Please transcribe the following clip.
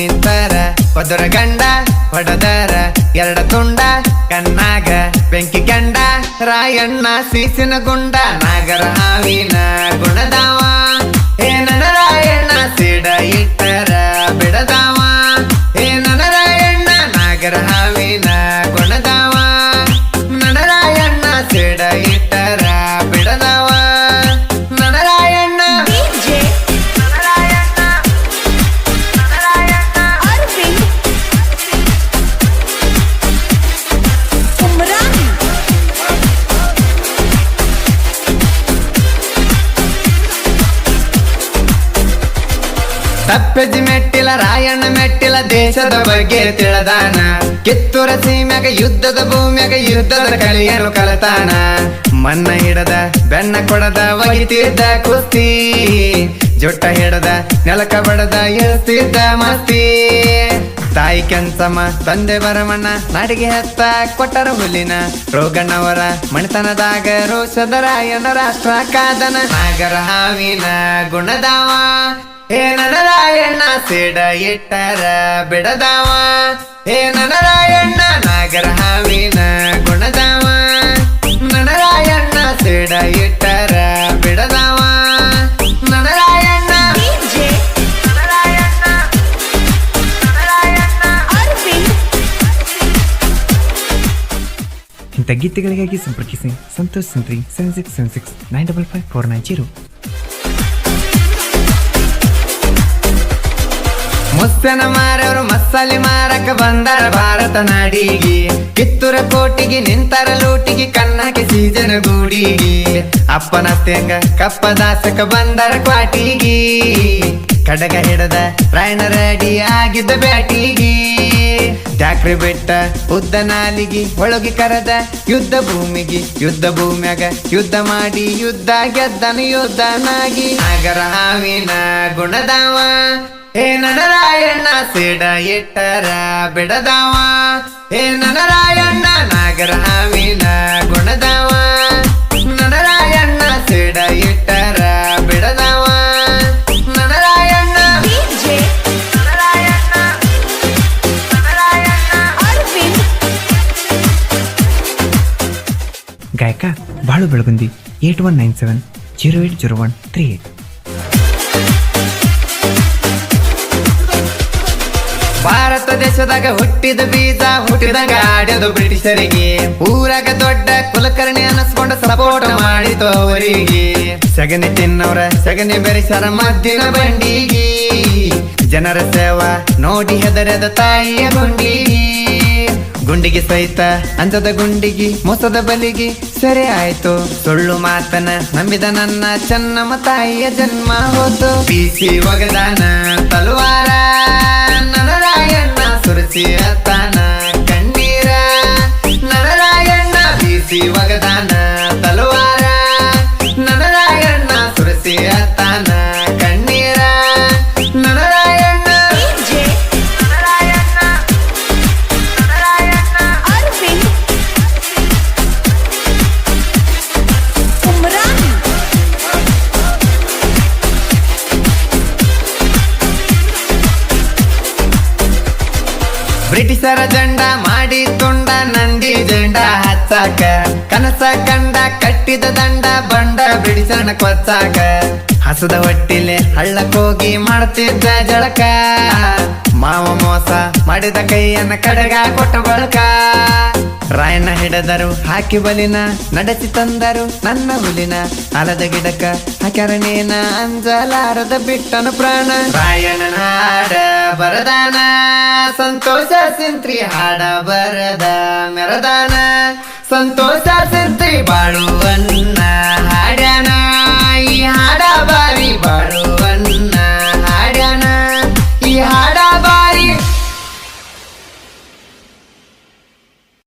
ಹೊದರ ಗಂಡ ಹೊಡೆದರ ಎರಡ ತುಂಡ, ಕಣ್ಣಾಗ ಬೆಂಕಿ ಗಂಡ ರಾಯಣ್ಣ ಸೀಸಿನ ಗುಂಡ, ನಾಗರ ಹಾವಿನ ಗುಣದಾವ. ಏನನ ರಾಯಣ್ಣ, ಸಿಡ ಇಟ್ಟರ ಬಿಡದಾವ. ಏನನ ರಾಯಣ್ಣ, ನಾಗರ ತಪ್ಪೆಜಿ ಮೆಟ್ಟಿಲ, ರಾಯಣ್ಣ ಮೆಟ್ಟಿಲ, ದೇಶದ ಬಗ್ಗೆ ತಿಳದಾನ. ಕಿತ್ತೂರ ಸೀಮ್ಯಾಗ ಯುದ್ಧದ ಭೂಮ್ಯಾಗ ಯುದ್ಧದ ಕಲಿಯಲು ಕಲತಾನ. ಮನ್ನ ಹಿಡದ, ಬೆನ್ನ ಕೊಡದ, ಒಗಿತಿದ್ದ ಕುಸ್ತಿ. ಜೊಟ್ಟ ಹಿಡದ, ನೆಲಕ ಬಡದ ಎಸ್ತಿದ್ದ ಮಸ್ತಿ. ತಾಯಿ ಕೆಂಚಮ್ಮ, ತಂದೆ ಬರಮಣ್ಣ ನಾಡಿಗೆ ಹತ್ತ ಕೊಟ್ಟರ ಹುಲಿನ ರೋಗಣ್ಣವರ ಮಣಿತನದಾಗ ರೋಷದ ರಾಯಣ್ಣ ರಾಷ್ಟ್ರ ಕಾದನ. ನಾಗರ ಹಾವಿನ ಗುಣದಾವ. ಹೇ ಸೇಡ ಇಟ್ಟರ ಬಿಡದಾವ? ಹೇ ನನರಾಯಣ್ಣ ರಾಯಣ್ಣ ನಾಗರ ಹಾವಿನ ಗುಣದಾವ? ನನರಾಯಣ್ಣ ಸೇಡ ಇಟ್ಟರ ಬಿಡದಾವ? ಇಂಥ ಗೀತೆಗಳಿಗಾಗಿ ಸಂಪರ್ಕಿಸಿ Santosh Santri seven six seven six nine double five four nine zero ಮುಸ್ಸನ ಮಾರವರು ಮಸಾಲೆ ಮಾರಕ ಬಂದರ ಭಾರತ ನಾಡಿಗೆ. ಕಿತ್ತೂರ ಕೋಟಿಗೆ ನಿಂತರ ಲೂಟಿಗೆ ಕನ್ನಕ್ಕೆ ಸೀಜನ ಗೂಡಿಗೆ. ಅಪ್ಪನ ತೆಂಗ ಕಪ್ಪ ದಾಸಕ ಬಂದರ ಕ್ವಾಟಿಗೆ. ಕಡಗ ಹಿಡದ ರಾಯಣ ರೆಡಿ ಆಗಿದ್ದ ಬ್ಯಾಟಿಗೆ. ಚಾಕ್ರಿ ಬೆಟ್ಟ ಉದ್ದ ನಾಲಿಗೆ, ಒಳಗೆ ಕರೆದ ಯುದ್ಧ ಭೂಮಿಗೆ. ಯುದ್ಧ ಭೂಮ್ಯಾಗ ಯುದ್ಧ ಮಾಡಿ, ಯುದ್ಧ ಗೆದ್ದನು ಯುದ್ಧನಾಗಿ. ನಾಗರ ಹಾವಿನ ಗುಣದಾವ. ಹೇ ನನ್ನ ರಾಯಣ್ಣ ಸಿಡ ಇಟ್ಟರ ಬಿಡದಾವ ಹೇ ನನ್ನ ರಾಯಣ್ಣ ನಾಗರ ಹಾವಿನ ಗುಣದಾವ ನನ್ನ ರಾಯಣ್ಣ ಸಿಡ ಇಟ್ಟರ ಬಿಡದಾವ ನನ್ನ ರಾಯಣ್ಣ DJ Arvind ಗಾಯಕ Balu Belagundi eight one nine seven zero eight zero one ದೇಶದಾಗ ಹುಟ್ಟಿದ ಬೀಜ ಹುಟ್ಟಿದ ಆಡ್ಯದು ಬ್ರಿಟಿಷರಿಗೆ. ಊರಾಗ ದೊಡ್ಡ ಕುಲಕರ್ಣಿ ಅನ್ನಿಸ್ಕೊಂಡ ಸಪೋರ್ಟ್ ಮಾಡಿತು ಅವರಿಗೆ. ಸಗಣಿ ತಿನ್ನವರ, ಸಗಣಿ ಬೆರೆಸರ ಮದ್ದಿನ ಬಂಡಿಗೆ. ಜನರ ಸೇವಾ ನೋಡಿ ಹೆದರದ ತಾಯಿಯ ಗುಂಡಿಗೆ. ಗುಂಡಿಗೆ ಸಹಿತ ಅಂಜದ ಗುಂಡಿಗೆ, ಮೊಸದ ಬಲಿಗೆ. ಸರಿ ಆಯ್ತು, ಸುಳ್ಳು ಮಾತನ ನಂಬಿದ ನನ್ನ ಚೆನ್ನಮ್ಮ ತಾಯಿಯ ಜನ್ಮ ಹೋತು ಬೀಸಿ ಒಗದಾನ ತಲವಾರ. ಬ್ರಿಟಿಷರ ಜಂಡ ಮಾಡಿ ತುಂಡ, ನಂದಿ ಜಂಡ ಹಚ್ಚಾಕ. ಕನಸ ಕಂಡ, ಕಟ್ಟಿದ ದಂಡ ಬಂಡ ಬ್ರಿಟಿಷರನ ಕೊಚ್ಚಾಕ. ಹಸದ ಹೊಟ್ಟಿಲೆ ಹಳ್ಳಕ್ಕೋಗಿ ಮಾಡ್ತಿದ್ದ ಜಳಕ. ಮಾವ ಮೋಸ ಮಾಡಿದ ಕೈಯನ್ನ ಕಡೆಗ ಕೊಟ್ಟ ಬಳಕ. ರಾಯಣ್ಣ ಹಿಡದರು, ಹಾಕಿ ಬಲಿನ ನಡೆಸಿ ತಂದರು. ನನ್ನ ಹುಲಿನ ಅಲದ ಗಿಡಕ ಹಕರಣೇನ ಅಂಜಲಾರದ ಬಿಟ್ಟನು ಪ್ರಾಣ. ರಾಯಣ್ಣನ ಹಾಡ ಬರದಾನ, ಸಂತೋಷ ಸಿಂತ್ರಿ ಹಾಡ ಬರದ ಮೆರದಾನ. ಸಂತೋಷ ಸಿಂತ್ರಿ ಬಾಳುವನ್ನ